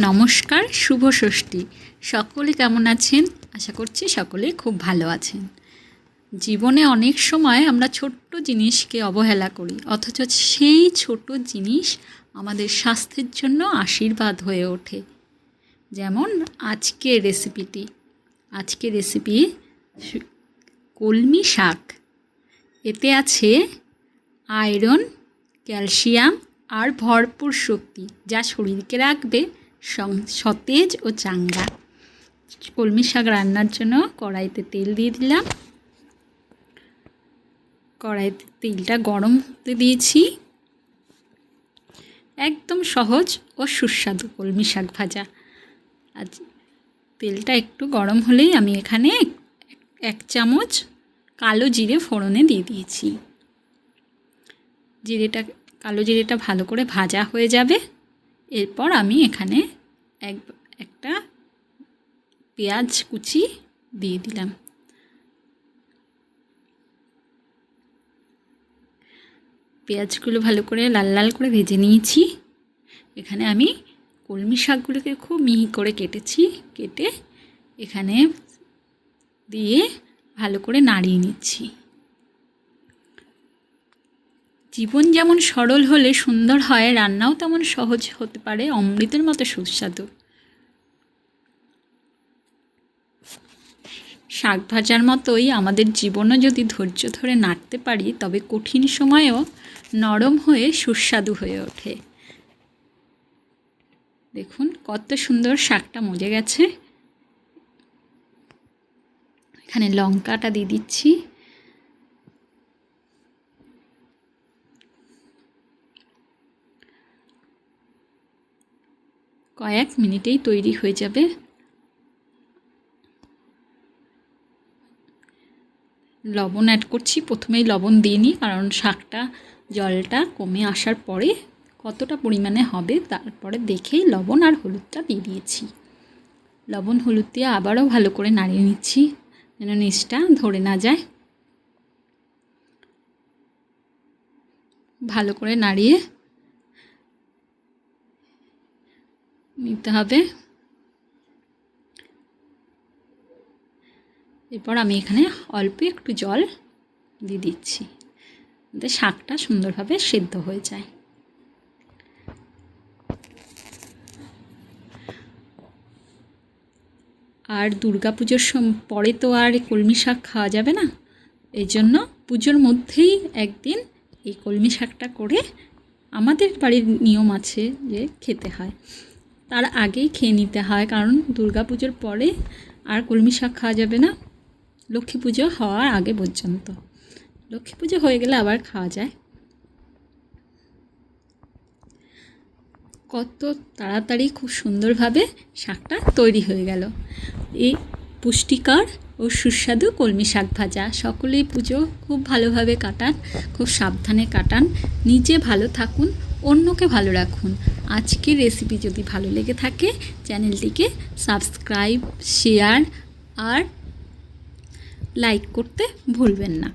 নমস্কার, শুভ ষষ্ঠী। সকলে কেমন আছেন? আশা করছি সকলে খুব ভালো আছেন। জীবনে অনেক সময় আমরা ছোট্ট জিনিসকে অবহেলা করি, অথচ সেই ছোট জিনিস আমাদের স্বাস্থ্যের জন্য আশীর্বাদ হয়ে ওঠে। যেমন আজকের রেসিপিটি। আজকের রেসিপি কলমি শাক। এতে আছে আয়রন, ক্যালসিয়াম আর ভরপুর শক্তি যা শরীরকে রাখবে সতেজ ও চাঙ্গা। কলমি শাক রান্নার জন্য কড়াইতে তেল দিয়ে দিলাম। কড়াইতে তেলটা গরম হতে দিয়েছি। একদম সহজ ও সুস্বাদু কলমি শাক ভাজা। আজ তেলটা একটু গরম হলেই আমি এখানে এক চামচ কালো জিরে ফোড়নে দিয়ে দিয়েছি। জিরেটা, কালো জিরেটা ভালো করে ভাজা হয়ে যাবে। এরপর আমি এখানে এক, একটা পেঁয়াজ কুচি দিয়ে দিলাম। পেঁয়াজগুলো ভালো করে লাল লাল করে ভেজে নিয়েছি। এখানে আমি কলমি শাকগুলোকে খুব মিহি করে কেটেছি। কেটে এখানে দিয়ে ভালো করে নাড়িয়ে নিচ্ছি। জীবন যেমন সরল হলে সুন্দর হয়, রান্নাও তেমন সহজ হতে পারে, অমৃতের মতো সুস্বাদু। শাক ভাজার মতোই আমাদের জীবনও যদি ধৈর্য ধরে নাড়তে পারি, তবে কঠিন সময়েও নরম হয়ে সুস্বাদু হয়ে ওঠে। দেখুন, কত সুন্দর শাকটা মজে গেছে। এখানে লঙ্কাটা দিয়ে দিচ্ছি। কয়েক মিনিটেই তৈরি হয়ে যাবে। লবণ অ্যাড করছি। প্রথমেই লবণ দিইনি কারণ শাকটা, জলটা কমে আসার পরে কতটা পরিমাণে হবে তারপরে দেখেই লবণ আর হলুদটা দিয়ে দিয়েছি। লবণ, হলুদ দিয়ে আবারও ভালো করে নাড়িয়ে নিচ্ছি, যেন নিচটা ধরে না যায়। ভালো করে নাড়িয়ে নিতে হবে। এরপর আমি এখানে অল্প একটু জল দিয়ে দিচ্ছি, যাতে শাকটা সুন্দরভাবে সেদ্ধ হয়ে যায়। আর দুর্গা পুজোর পরে তো আর কলমি শাক খাওয়া যাবে না, এই জন্য পুজোর মধ্যেই একদিন এই কলমি শাকটা করে আমাদের বাড়ির নিয়ম আছে যে খেতে হয়। তার আগেই খেয়ে নিতে হয়, কারণ দুর্গা পুজোর পরে আর কলমি শাক খাওয়া যাবে না। লক্ষ্মী পুজো হওয়ার আগে পর্যন্ত। লক্ষ্মী পুজো হয়ে গেলে আবার খাওয়া যায়। কত তাড়াতাড়ি খুব সুন্দরভাবে শাকটা তৈরি হয়ে গেল। এই পুষ্টিকর ও সুস্বাদু কলমি শাক ভাজা। সকলেই পুজো খুব ভালোভাবে কাটান, খুব সাবধানে কাটান। নিজে ভালো থাকুন, অন্যকে ভালো রাখুন। আজকের রেসিপি যদি ভালো লেগে থাকে চ্যানেলটিকে সাবস্ক্রাইব শেয়ার আর লাইক করতে ভুলবেন না।